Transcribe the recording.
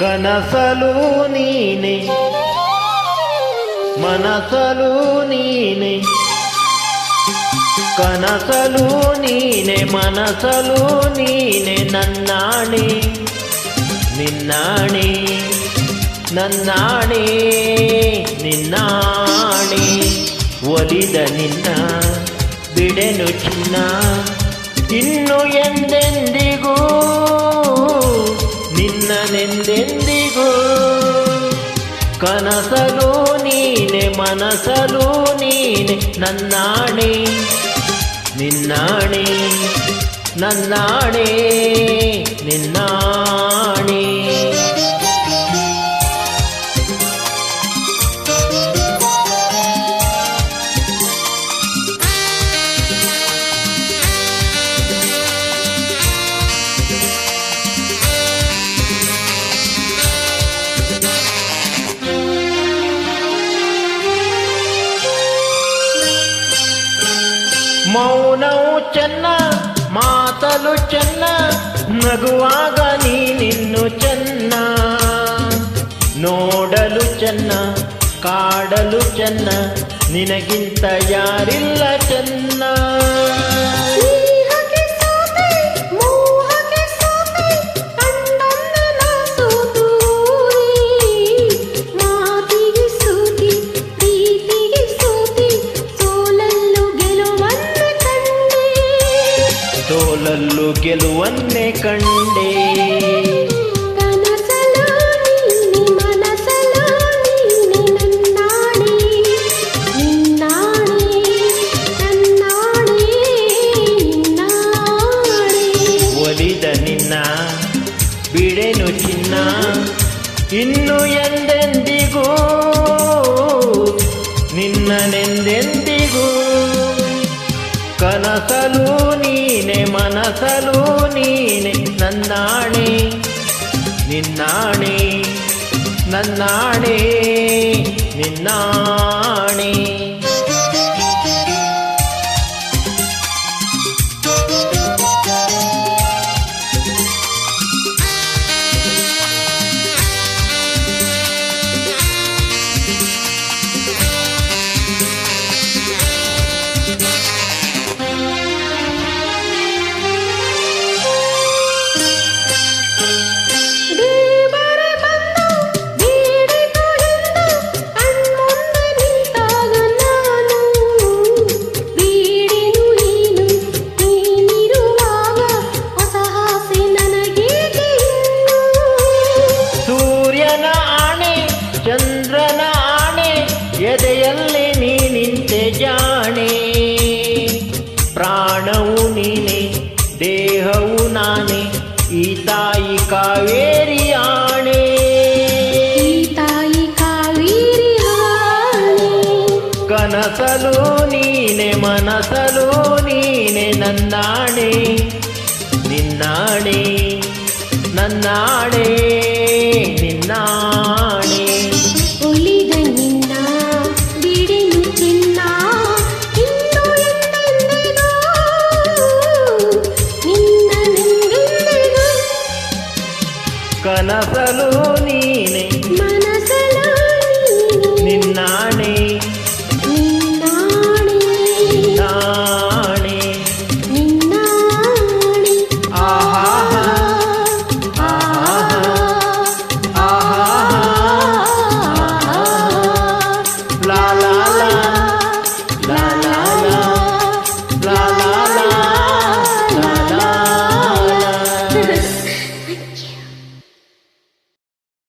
ಕನಸಲು ನೀನೆ. ಮನಸಲು ನೀನೆ. ಕನಸಲು ನೀನೆ, ಮನಸಲು ನೀನೆ, ನನ್ನಾಣೆ. ನಿನ್ನಾಣೆ ನನ್ನಾಣೆ, ನಿನ್ನಾಣೆ. ಒಲಿದ ನಿನ್ನ, ಬಿಡೆನು ಚಿನ್ನ. ಇನ್ನು ಎಂದೆಂದಿಗೂ ಕನಸಲು ನೀನೆ ಮನಸಲು ನೀನೆ ನನ್ನಾಣೆ ನಿನ್ನಾಣೆ ನನ್ನಾಣೆ ನಿನ್ನಾಣೆ. ಮೌನವು ಚೆನ್ನ ಮಾತಲು ಚೆನ್ನ ನಗುವಾಗ ನೀನಿನ್ನು ಚೆನ್ನ. ನೋಡಲು ಚೆನ್ನ ಕಾಡಲು ಚೆನ್ನ ನಿನಗಿಂತ ಯಾರಿಲ್ಲ ಚೆನ್ನ. ನಿನ್ನಾಣೆ ಗೆಲುವನ್ನೇ ಕಂಡೆ. ಒಲಿದ ನಿನ್ನ ಬಿಡೆನು ಚಿನ್ನ. ಇನ್ನು ಎಂದೆಂದಿಗೂ ನಿನ್ನನೆಂದೆಂದಿಗೂ ಕನಸಲು ನೀನೆ ಮನಸಲು ನೀನೆ ನನ್ನಾಣೆ ನಿನ್ನಾಣೆ ನನ್ನಾಣೆ ನಿನ್ನಾಣೆ. ದೇಹವು ನಾನೇ ಈ ತಾಯಿ ಕಾವೇರಿ ಆಣೆ. ಈ ತಾಯಿ ಕಾವೇರಿ ಕನಸಲು ನೀನೆ ಮನಸಲು ನೀನೆ ನಿನ್ನಾಣೆ. ನನ್ನಾಣೆ ನಿನ್ನಾಣೆ. కనసలు నీనే